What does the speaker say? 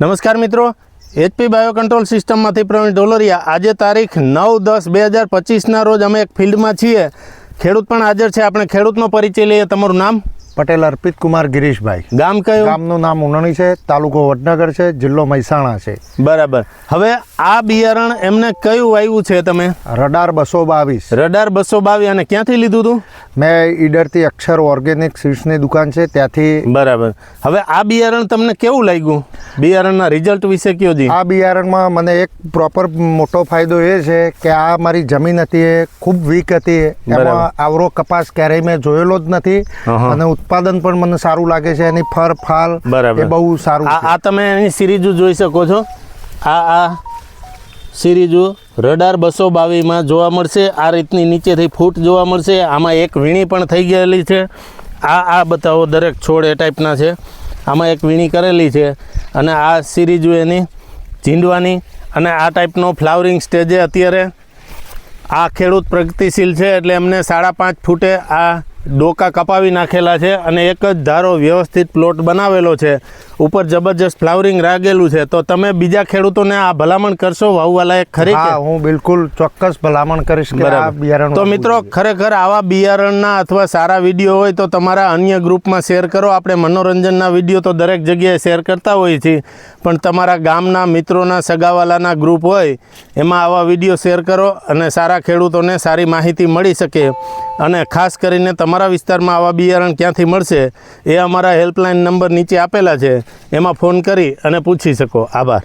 નમસ્કાર મિત્રો HP bio control સિસ્ટમમાંથી પ્રવીણ ડોલરિયા આજે તારીખ નવ દસ બે હજાર પચીસના રોજ અમે એક ફિલ્ડમાં છીએ. ખેડૂત પણ હાજર છે. આપણે ખેડૂતનો પરિચય લઈએ. તમારું નામ? પટેલ અર્પિત કુમાર ગિરીશભાઈ. ગામ કયું? ગામનું નામ ઉનણી છે તાલુકો વડનગર છે જિલ્લો મહેસાણા છે. બરાબર. હવે આ બિયારણ એમને કયું આવ્યું છે તમે? રડાર બસો બાવીસ. રડાર બસો બાવીસ. અને ક્યાંથી લીધું હતું મેં ઈડરથી અક્ષર ઓર્ગેનિક સીડ્સની દુકાન છે ત્યાંથી બરાબર. હવે આ બિયારણ તમને કેવું લાગ્યું? બિયારણના રિઝલ્ટ વિશે કયો જી? આ બિયારણમાં મને એક પ્રોપર મોટો ફાયદો એ છે કે આ મારી જમીન હતી એ ખૂબ વીક હતી. એમાં આવરો કપાસ ક્યારેય મેં જોયેલો જ નથી. અને ઉત્પાદન પણ મને સારું લાગે છે એની ફર ફાલ બરાબર. બહુ સારું આ આ તમે એની સિરીજો જોઈ શકો છો. આ આ સિરીજો રડાર બસો બાવીસમાં જોવા મળશે. આ રીતની નીચેથી ફૂટ જોવા મળશે. આમાં એક વીણી પણ થઈ ગયેલી છે. આ આ બતાવો દરેક છોડ એ ટાઈપના છે. આમાં એક વીણી કરેલી છે. અને આ સિરીજો એની ઝીંડવાની અને આ ટાઈપનો ફ્લાવરિંગ સ્ટેજે અત્યારે આ ખેડૂત પ્રગતિશીલ છે એટલે એમને સાડા પાંચ ફૂટે આ ડોકા કપાવી નાખેલા છે અને એક જ ધારો વ્યવસ્થિત પ્લોટ બનાવેલો છે. ઉપર જબરજસ્ત ફ્લાવરિંગ રાગેલું છે. તો તમે બીજા ખેડૂતોને આ ભલામણ કરશો વાવવાલાયક ખરી હા હું બિલકુલ ચોક્કસ ભલામણ કરીશ કે આ બિયારણ તો મિત્રો ખરેખર આવા બિયારણના અથવા સારા વીડિયો હોય તો તમારા અન્ય ગ્રુપમાં શેર કરો. આપણે મનોરંજનના વીડિયો તો દરેક જગ્યાએ શેર કરતા હોઈએ છીએ. પણ તમારા ગામના મિત્રોના સગાવાલાના ગ્રુપ હોય એમાં આવા વીડિયો શેર કરો અને સારા ખેડૂતોને સારી માહિતી મળી શકે. અને ખાસ કરીને તમારા વિસ્તારમાં આવા બિયારણ ક્યાંથી મળશે એ અમારા હેલ્પલાઇન નંબર નીચે આપેલા છે. એમાં ફોન કરી અને પૂછી શકો. આભાર.